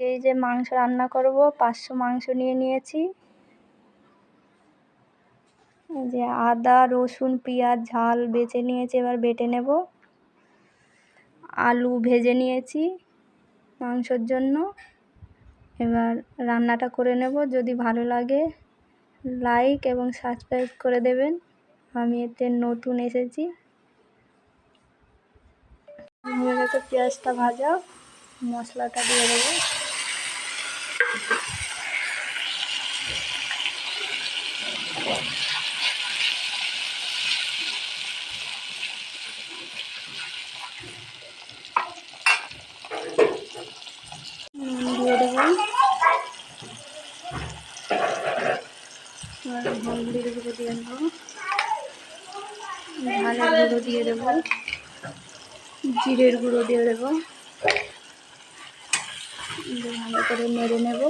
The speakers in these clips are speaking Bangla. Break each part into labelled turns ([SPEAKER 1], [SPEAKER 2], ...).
[SPEAKER 1] এই যে মাংস রান্না করব, পাঁচশো মাংস নিয়ে নিয়েছি। এই যে আদা, রসুন, পেঁয়াজ, ঝাল বেছে নিয়েছি, এবার বেটে নেব। আলু ভেজে নিয়েছি মাংসর জন্য। এবার রান্নাটা করে নেব, যদি ভালো লাগে লাইক এবং সাবস্ক্রাইব করে দেবেন। আমি এতে নতুন এসেছি। হয়ে গেছে পেঁয়াজটা ভাজা, মশলাটা দিয়ে দেবো দিয়ে দেবো হলদির গুঁড়ো দিয়ে দেবো। ঝালের গুঁড়ো দিয়ে দেবো। জিরের গুঁড়ো দিয়ে দেবো। ভালো করে নেড়ে নেব।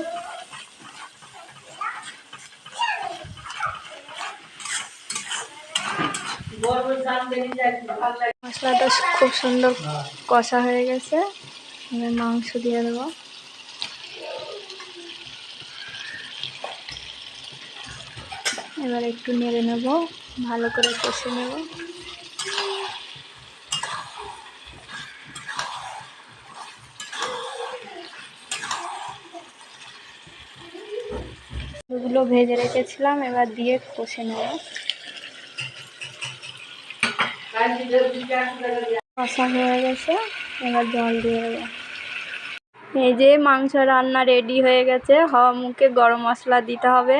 [SPEAKER 1] মশলাটা খুব সুন্দর কষা হয়ে গেছে। মাংস দিয়ে দেবো। এবার একটু নেড়ে নেব, ভালো করে কষে নেব। ওগুলো ভেজে রেখেছিলাম, এবার দিয়ে কষে নেব। কষা হয়ে গেছে, এবার জল দিয়ে দেবো। এই যে মাংস রান্না রেডি হয়ে গেছে, হওয়া মুখে গরম মশলা দিতে হবে।